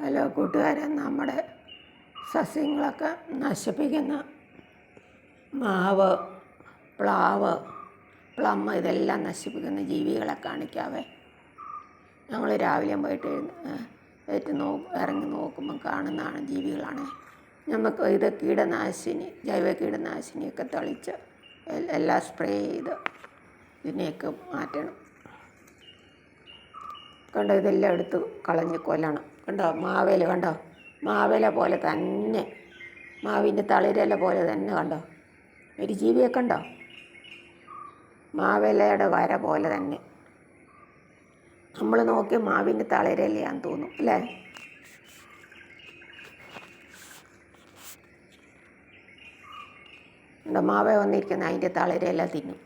Hello കൂട്ടുകാരെ നമ്മുടെ സസ്യങ്ങളൊക്കെ നശിപ്പിക്കുന്ന മാവ് പ്ലാവ് പ്ലം ഇതെല്ലാം നശിപ്പിക്കുന്ന ജീവികളെ കാണിക്കാവേ. ഞങ്ങൾ രാവിലെ പോയിട്ട് എഴുന്നേറ്റ് നോ ഇറങ്ങി നോക്കുമ്പം കാണുന്നതാണ് ജീവികളാണ്. നമുക്ക് ഇത് കീടനാശിനി ജൈവ കീടനാശിനിയൊക്കെ തളിച്ച് എല്ലാം സ്പ്രേ ചെയ്ത് ഇതിനെയൊക്കെ മാറ്റണം. കണ്ടോ ഇതെല്ലാം എടുത്ത് കളഞ്ഞ് കൊല്ലണം. കണ്ടോ? മാവേല കണ്ടോ? മാവേല പോലെ തന്നെ. മാവിന്റെ തളിരല പോലെ തന്നെ കണ്ടോ? ഒരു ജീവിയൊക്കെ കണ്ടോ? മാവേലയുടെ വര പോലെ തന്നെ. നമ്മൾ നോക്കി മാവിന്റെ തളിരലയാന്ന് തോന്നും അല്ലേ? കണ്ടോ? മാവേ വന്നിരിക്കുന്ന അതിന്റെ തളിരല തിന്നും.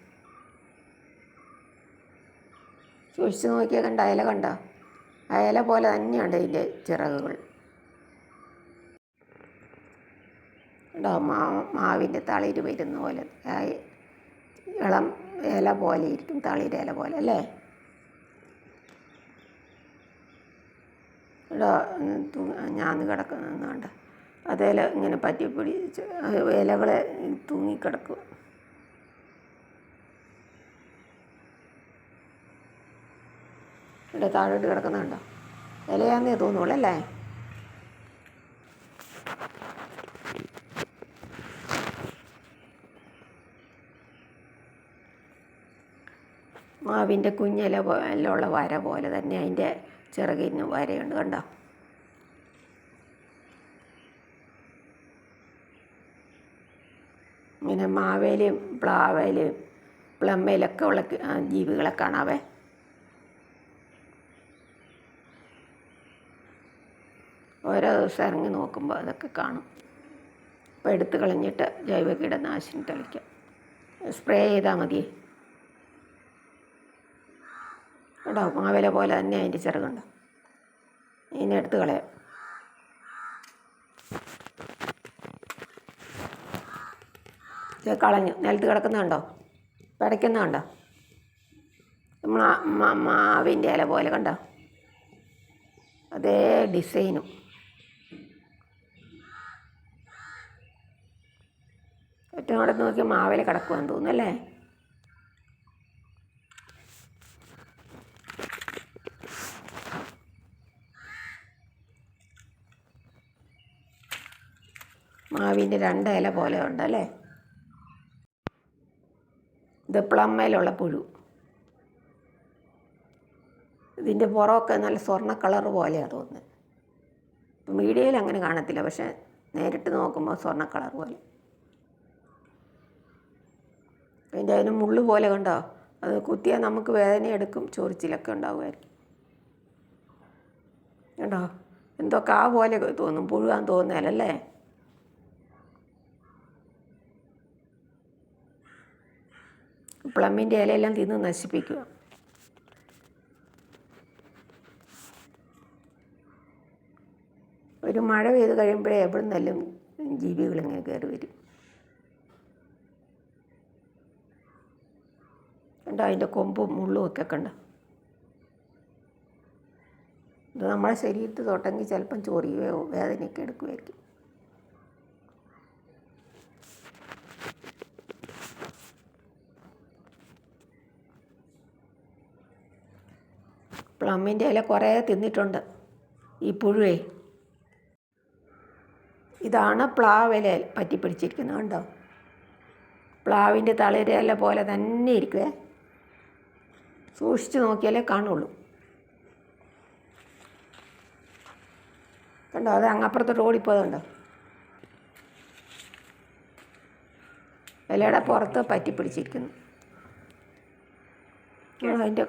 സൂക്ഷിച്ച് നോക്കിയാൽ കണ്ട? അയല കണ്ട? അയല പോലെ തന്നെയാണ് ഇതിന്റെ ചിറകുകൾ. ഉണ്ടോ മാ മാവിന്റെ തളിര് വരുന്ന പോലെ ഇളം ഇല പോലെ ഇരിക്കും തളിര് ഇല പോലെ അല്ലേ? ഇടോ ഞാൻ കിടക്കുന്നുണ്ട്. അതേല ഇങ്ങനെ പറ്റി പിടിച്ച് ഇലകളെ തൂങ്ങിക്കിടക്കും. ഇവിടെ താഴോട്ട് കിടക്കുന്നുണ്ടോ? ഇലയാന്നേ തോന്നുള്ളൂ അല്ലേ? മാവിന്റെ കുഞ്ഞില പോലുള്ള വര പോലെ തന്നെ അതിന്റെ ചിറകിന് വരയുണ്ട് കണ്ടോ? ഇങ്ങനെ മാവേലിയും പ്ലാവേലിയും പ്ലമ്മയിലൊക്കെ ഉള്ള ജീവികളെ കാണാവേ. ഓരോ ദിവസം ഇറങ്ങി നോക്കുമ്പോൾ അതൊക്കെ കാണും. അപ്പോൾ എടുത്ത് കളഞ്ഞിട്ട് ജൈവ കീടനാശിനി തളിക്കാം. സ്പ്രേ ചെയ്താൽ മതി. കേട്ടോ മാവില പോലെ തന്നെ അതിന്റെ ചിറകുണ്ട്. ഇതിനെ എടുത്ത് കളയാം. കളഞ്ഞു. നിലത്ത് കിടക്കുന്നുണ്ടോ പിടയ്ക്കുന്നുണ്ടോ നമ്മൾ മാവിന്റെ ഇല പോലെ കണ്ടോ? അതേ ഡിസൈനും. ഏറ്റവും അവിടെ നോക്കി മാവില കിടക്കുവാൻ തോന്നുന്നു അല്ലേ? മാവിന്റെ രണ്ട് ഇല പോലെ ഉണ്ട് അല്ലേ? ഇത് പ്ലമ്മയിലുള്ള പുഴു. ഇതിന്റെ പുറമൊക്കെ നല്ല സ്വർണ കളർ പോലെയാണ് തോന്നുന്നത്. മീഡിയയിൽ അങ്ങനെ കാണത്തില്ല പക്ഷെ നേരിട്ട് നോക്കുമ്പോൾ സ്വർണ കളർ പോലെ. അതിന്റെ അതിന് മുള്ളു പോലെ കണ്ടോ? അത് കുത്തിയാൽ നമുക്ക് വേദന എടുക്കും. ചൊറിച്ചിലൊക്കെ ഉണ്ടാകുമായിരിക്കും കണ്ടോ? എന്തൊക്കെ ആ പോലെ തോന്നും. പുഴുവാൻ തോന്നലല്ലേ? പ്ലമ്മിന്റെ ഇലയെല്ലാം തിന്ന് നശിപ്പിക്കുക. ഒരു മഴ പെയ്ത് കഴിയുമ്പോഴേ എവിടെ നിന്നെല്ലാം ജീവികളിങ്ങനെ കയറി വരും. കണ്ടോ? അതിന്റെ കൊമ്പും മുള്ളും ഒക്കെ കണ്ടോ? ഇത് നമ്മളെ ശരീരത്ത് തൊട്ടെങ്കിൽ ചിലപ്പം ചൊറിയുകയോ വേദനയൊക്കെ എടുക്കുമായിരിക്കും പ്ലമ്മിന്റെ ഇല കുറേ തിന്നിട്ടുണ്ട്. പുഴുവേ. ഇതാണ് പ്ലാവില പറ്റി പിടിച്ചിരിക്കുന്നത് കണ്ടോ? പ്ലാവിന്റെ തളിരില പോലെ തന്നെ ഇരിക്കുവേ. സൂക്ഷിച്ച് നോക്കിയാലേ കാണുള്ളൂ. കണ്ടോ? അത് അങ്ങപ്പുറത്തോട്ട് ഓടിപ്പോയതുണ്ടോ? ഇലയുടെ പുറത്ത് പറ്റി പിടിച്ചിരിക്കുന്നു അതിന്റെ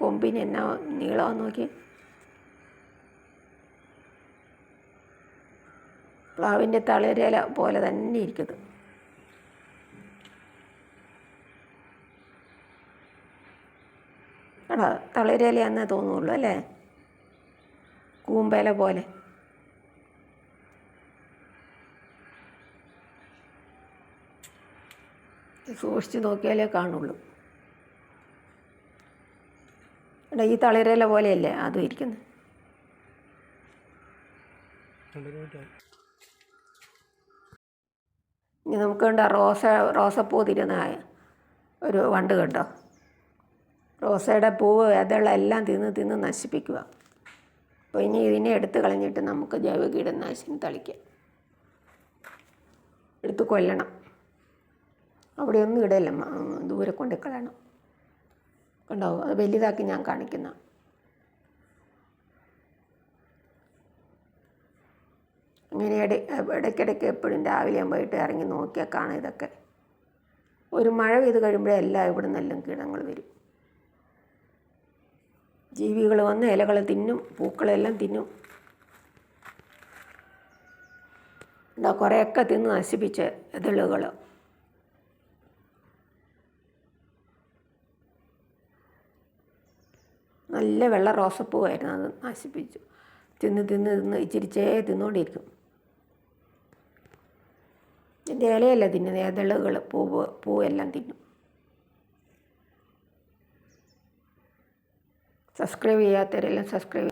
കൊമ്പിന് എന്നാ നീളമാന്ന് നോക്കി പ്ലാവിന്റെ തളിരല പോലെ തന്നെ ഇരിക്കുന്നത് എടാ തളിരിലയാന്നേ തോന്നുള്ളൂ അല്ലേ? കൂമ്പയില പോലെ. സൂക്ഷിച്ച് നോക്കിയാലേ കാണുള്ളൂ. എടാ ഈ തളിരല പോലെയല്ലേ അതും ഇരിക്കുന്നത് ഇനി നമുക്ക് കണ്ട റോസ റോസപ്പൂ തിരുന്ന ഒരു വണ്ട് കണ്ടോ? റോസയുടെ പൂവ് ഇതളെല്ലാം തിന്ന് തിന്ന് നശിപ്പിക്കുക. അപ്പോൾ ഇനി ഇതിനെ എടുത്തു കളഞ്ഞിട്ട് നമുക്ക് ജൈവ കീടനാശിനി തളിക്കാം. എടുത്ത് കൊല്ലണം. അവിടെ ഒന്നും ഇടല്ല ദൂരെ കൊണ്ട് കളയണം. കണ്ടോ? അത് വലുതാക്കി ഞാൻ കാണിക്കുന്ന. അങ്ങനെ ഇട ഇടയ്ക്കിടയ്ക്ക് എപ്പോഴും രാവിലെ പോയിട്ട് ഇറങ്ങി നോക്കിയാൽ കാണാം ഇതൊക്കെ. ഒരു മഴ പെയ്ത് കഴിയുമ്പോഴേ എല്ലാം ഇവിടെ നിന്നെല്ലാം കീടങ്ങൾ വരും. ജീവികൾ വന്ന് ഇലകൾ തിന്നും പൂക്കളെല്ലാം തിന്നും. എന്താ കുറേയൊക്കെ തിന്ന് നശിപ്പിച്ച് ഇതളുകൾ. നല്ല വെള്ള റോസപ്പൂവായിരുന്നു അത് നശിപ്പിച്ചു. തിന്ന് തിന്ന് തിന്ന് ഇച്ചിരിച്ചേ തിന്നുകൊണ്ടിരിക്കും. എന്റെ ഇലയല്ല തിന്നുന്നത്? ഇതളുകൾ പൂവ് പൂവെല്ലാം തിന്നും. Se escribí ya, Teryl, se escribí.